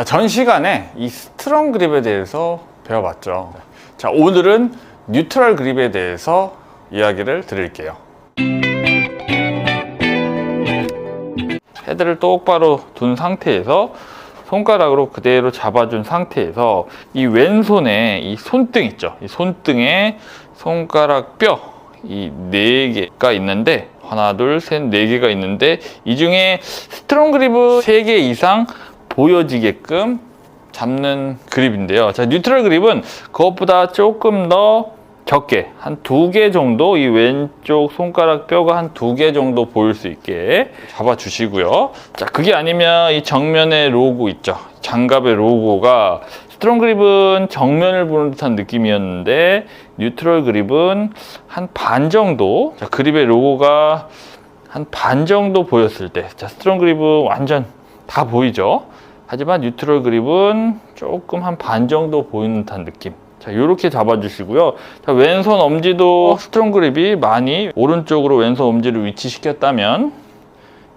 자, 전 시간에 이 스트롱 그립에 대해서 배워봤죠. 자, 오늘은 뉴트럴 그립에 대해서 이야기를 드릴게요. 헤드를 똑바로 둔 상태에서 손가락으로 그대로 잡아준 상태에서 이 왼손에 이 손등 있죠. 이 손등에 손가락 뼈 이 네 개가 있는데 하나 둘 셋 네 개가 있는데 이 중에 스트롱 그립은 세 개 이상 보여지게끔 잡는 그립인데요. 자, 뉴트럴 그립은 그것보다 조금 더 적게 한 두 개 정도 이 왼쪽 손가락 뼈가 한 두 개 정도 보일 수 있게 잡아 주시고요. 자, 그게 아니면 이 정면에 로고 있죠. 장갑의 로고가 스트롱 그립은 정면을 보는 듯한 느낌이었는데 뉴트럴 그립은 한 반 정도 자, 그립의 로고가 한 반 정도 보였을 때 자, 스트롱 그립은 완전 다 보이죠. 하지만 뉴트럴 그립은 조금 한 반 정도 보이는 듯한 느낌. 자, 이렇게 잡아주시고요. 자, 왼손 엄지도 스트롱 그립이 많이 오른쪽으로 왼손 엄지를 위치시켰다면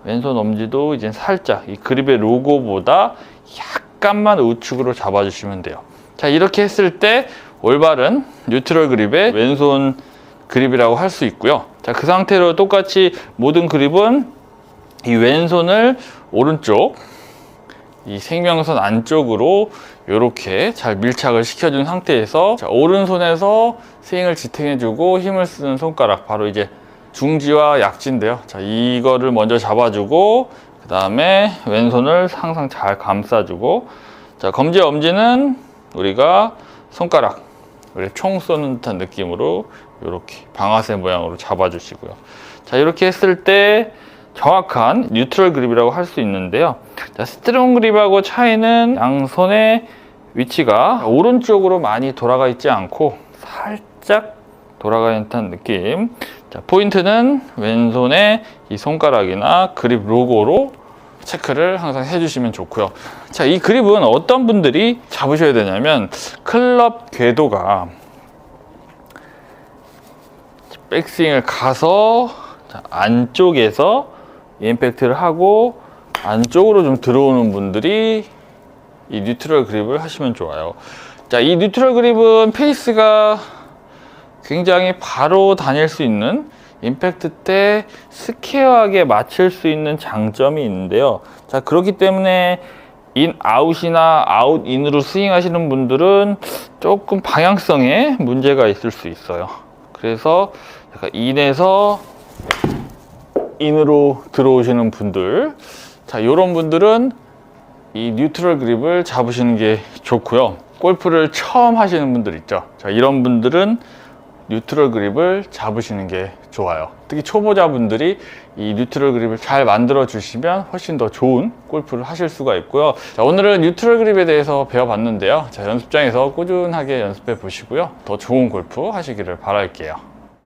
왼손 엄지도 이제 살짝 이 그립의 로고보다 약간만 우측으로 잡아주시면 돼요. 자, 이렇게 했을 때 올바른 뉴트럴 그립의 왼손 그립이라고 할 수 있고요. 자, 그 상태로 똑같이 모든 그립은 이 왼손을 오른쪽 이 생명선 안쪽으로 이렇게 잘 밀착을 시켜준 상태에서 자, 오른손에서 스윙을 지탱해주고 힘을 쓰는 손가락 바로 이제 중지와 약지인데요. 자, 이거를 먼저 잡아주고 그 다음에 왼손을 항상 잘 감싸주고 자, 검지 엄지는 우리가 손가락 우리 총 쏘는 듯한 느낌으로 이렇게 방아쇠 모양으로 잡아주시고요. 자, 이렇게 했을 때 정확한 뉴트럴 그립이라고 할 수 있는데요. 자, 스트롱 그립하고 차이는 양손의 위치가 오른쪽으로 많이 돌아가 있지 않고 살짝 돌아가 있는 느낌. 자, 포인트는 왼손의 이 손가락이나 그립 로고로 체크를 항상 해주시면 좋고요. 자, 이 그립은 어떤 분들이 잡으셔야 되냐면 클럽 궤도가 백스윙을 가서 자, 안쪽에서 임팩트를 하고 안쪽으로 좀 들어오는 분들이 이 뉴트럴 그립을 하시면 좋아요. 자, 이 뉴트럴 그립은 페이스가 굉장히 바로 다닐 수 있는 임팩트 때 스퀘어하게 맞출 수 있는 장점이 있는데요. 자, 그렇기 때문에 인 아웃이나 아웃 인으로 스윙 하시는 분들은 조금 방향성에 문제가 있을 수 있어요. 그래서 인에서 인으로 들어오시는 분들. 자 이런 분들은 이 뉴트럴 그립을 잡으시는 게 좋고요. 골프를 처음 하시는 분들 있죠? 자 이런 분들은 뉴트럴 그립을 잡으시는 게 좋아요. 특히 초보자분들이 이 뉴트럴 그립을 잘 만들어 주시면 훨씬 더 좋은 골프를 하실 수가 있고요. 자 오늘은 뉴트럴 그립에 대해서 배워봤는데요. 자 연습장에서 꾸준하게 연습해 보시고요. 더 좋은 골프 하시기를 바랄게요